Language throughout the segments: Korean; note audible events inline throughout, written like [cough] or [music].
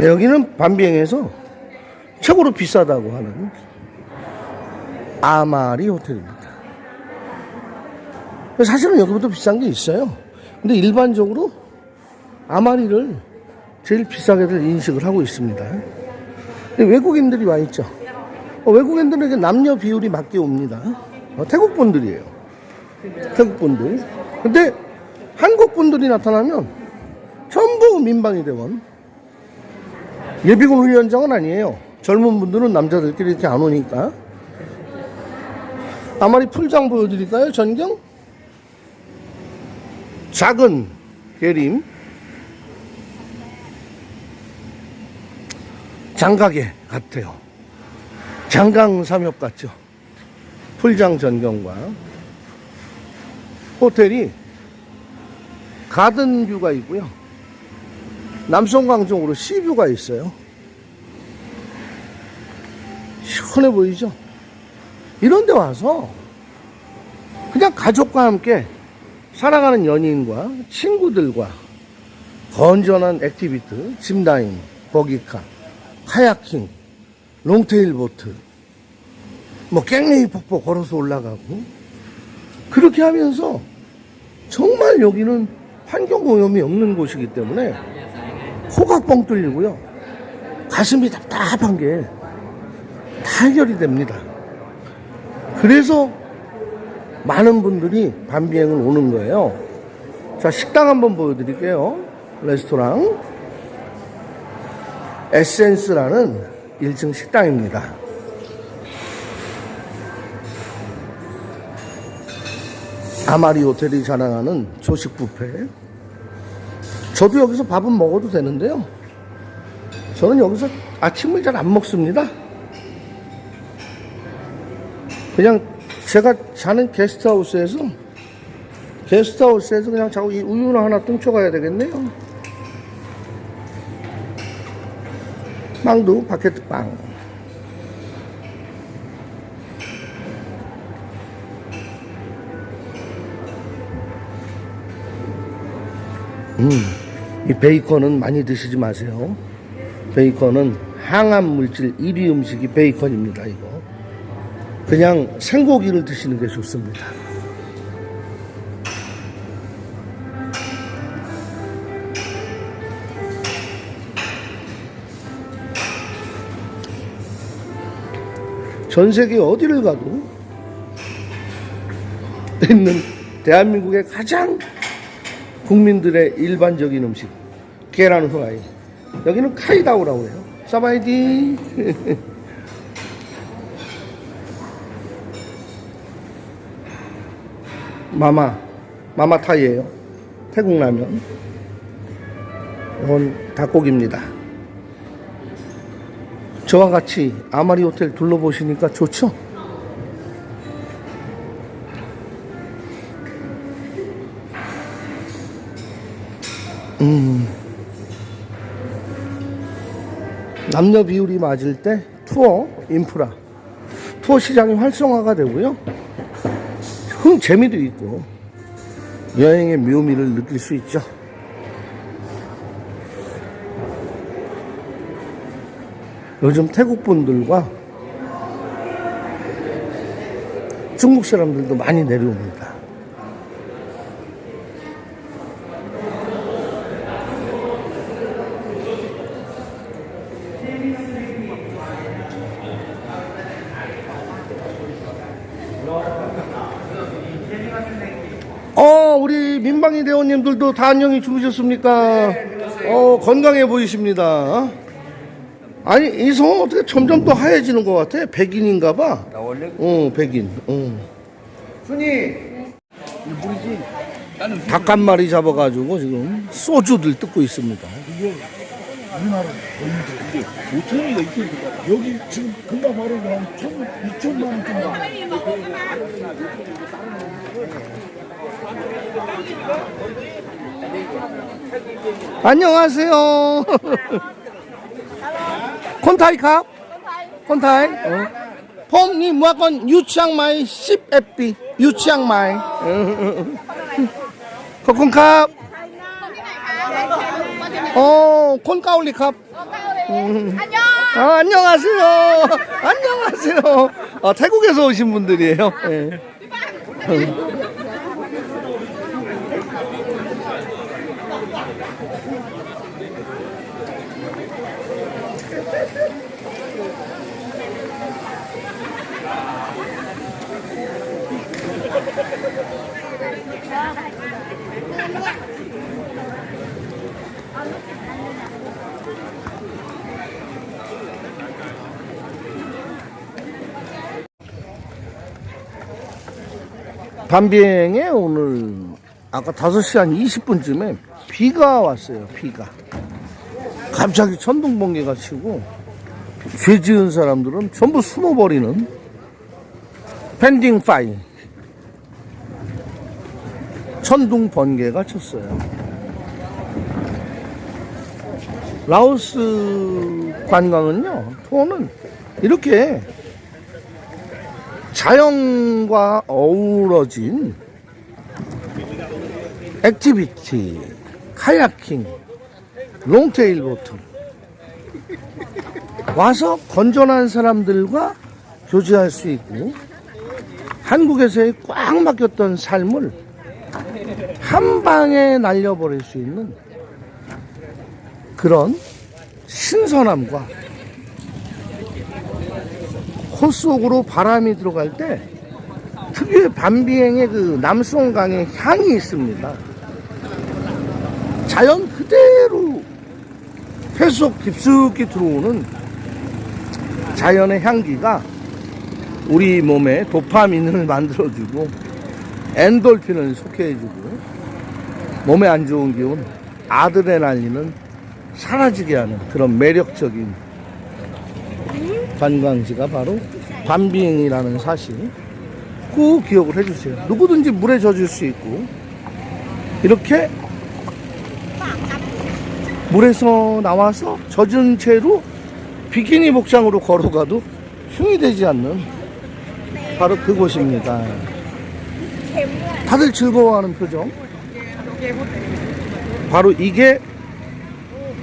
네, 여기는 반비행에서 최고로 비싸다고 하는 아마리 호텔입니다. 사실은 여기보다 비싼 게 있어요. 근데 일반적으로 아마리를 제일 비싸게들 인식을 하고 있습니다. 외국인들이 와 있죠. 어, 외국인들에게 남녀 비율이 맞게 옵니다. 어, 태국 분들이에요. 태국 분들. 근데 한국 분들이 나타나면 전부 민방위 대원. 예비군 훈련장은 아니에요. 젊은 분들은 남자들끼리 이렇게 안 오니까. 아마리 풀장 보여드릴까요? 전경? 작은 계림. 장가게 같아요. 장강 삼엽 같죠? 풀장 전경과 호텔이 가든뷰가 있고요. 남성광 쪽으로 시뷰가 있어요. 시원해 보이죠? 이런 데 와서 그냥 가족과 함께 사랑하는 연인과 친구들과 건전한 액티비티, 짐다인, 버기카, 카야킹, 롱테일 보트, 뭐 깽레이 폭포 걸어서 올라가고 그렇게 하면서 정말 여기는 환경 오염이 없는 곳이기 때문에 코가 뻥 뚫리고요. 가슴이 답답한 게 다 해결이 됩니다. 그래서 많은 분들이 반비행을 오는 거예요. 자, 식당 한번 보여드릴게요. 레스토랑. 에센스라는 1층 식당입니다. 아마리 호텔이 자랑하는 조식 뷔페. 저도 여기서 밥은 먹어도 되는데요. 저는 여기서 아침을 잘 안 먹습니다. 그냥 제가 자는 게스트하우스에서 게스트하우스에서 그냥 자꾸 이 우유나 하나 뚱쳐가야 되겠네요. 빵도 바게트 빵. 음, 이 베이컨은 많이 드시지 마세요. 베이컨은 항암 물질 1위 음식이 베이컨입니다, 이거. 그냥 생고기를 드시는 게 좋습니다. 전 세계 어디를 가도 있는 대한민국의 가장 국민들의 일반적인 음식. 계란 후라이. 여기는 카이다오라고 해요. 사바이디 마마. 마마타이예요. 태국 라면. 이건 닭고기입니다. 저와 같이 아마리 호텔 둘러보시니까 좋죠? 남녀 비율이 맞을 때 투어 인프라 투어 시장이 활성화가 되고요. 흥 재미도 있고 여행의 묘미를 느낄 수 있죠. 요즘 태국 분들과 중국 사람들도 많이 내려옵니다. 어, 우리 민방위 대원님들도 다 안녕히 주무셨습니까? 어, 건강해 보이십니다. 아니, 이 성은 어떻게 점점 더 하얘지는 것 같아? 백인인가 봐. 나 원래 어, 백인. 어. 순이 물이지 나는 닭 한 마리 잡아가지고 지금 소주들 뜯고 있습니다. 우리나라 거인데 이게 5천이가 있으니까 여기 지금 금방 말하고 한 천, 2천만 원 정도 안녕하세요. 콘타이 컵? 콘타이? 어. 폼니 무조건 유치앙 마이 10FB 유치앙 마이. 코콘 컵. 어, 콘 까올리 컵. 안녕. 아, 안녕하세요. 안녕하세요. 아, 태국에서 오신 분들이에요. 예. [laughs] 밤비행에 오늘 아까 5시 한 20분쯤에 비가 왔어요. 비가. 갑자기 천둥 번개가 치고 죄 지은 사람들은 전부 숨어버리는 펜딩 파이 천둥 번개가 쳤어요. 라오스 관광은요, 투어는 이렇게 자연과 어우러진 액티비티, 카야킹, 롱테일 보트 와서 건전한 사람들과 교제할 수 있고 한국에서의 꽉 막혔던 삶을 한 방에 날려버릴 수 있는 그런 신선함과 코 속으로 바람이 들어갈 때 특유의 밤비행의 그 남송강의 향이 있습니다. 자연 그대로 폐속 깊숙이 들어오는 자연의 향기가 우리 몸에 도파민을 [laughs] 만들어주고 엔돌핀을 속해주고 몸에 안 좋은 기운 아드레날린은 사라지게 하는 그런 매력적인 관광지가 바로 밤비행이라는 사실 꼭 기억을 해주세요. 누구든지 물에 젖을 수 있고 이렇게 물에서 나와서 젖은 채로 비키니 복장으로 걸어가도 흉이 되지 않는 바로 그곳입니다. 다들 즐거워하는 표정. 바로 이게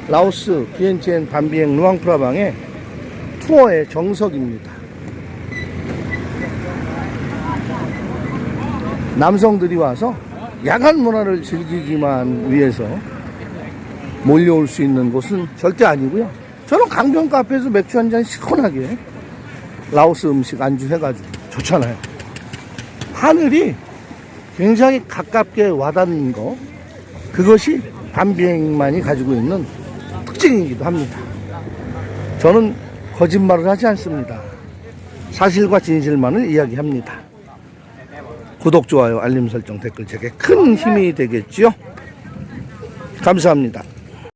라오스 비엔티엔 밤비행 루앙프라방의 투어의 정석입니다. 남성들이 와서 야간 문화를 즐기기만 위해서 몰려올 수 있는 곳은 절대 아니고요. 저는 강변 카페에서 맥주 한 잔 시원하게 라오스 음식 안주 해가지고 좋잖아요. 하늘이 굉장히 가깝게 와닿는 거 그것이 밤비행만이 가지고 있는 특징이기도 합니다. 저는 거짓말을 하지 않습니다. 사실과 진실만을 이야기합니다. 구독, 좋아요, 알림 설정, 댓글 제게 큰 힘이 되겠지요. 감사합니다.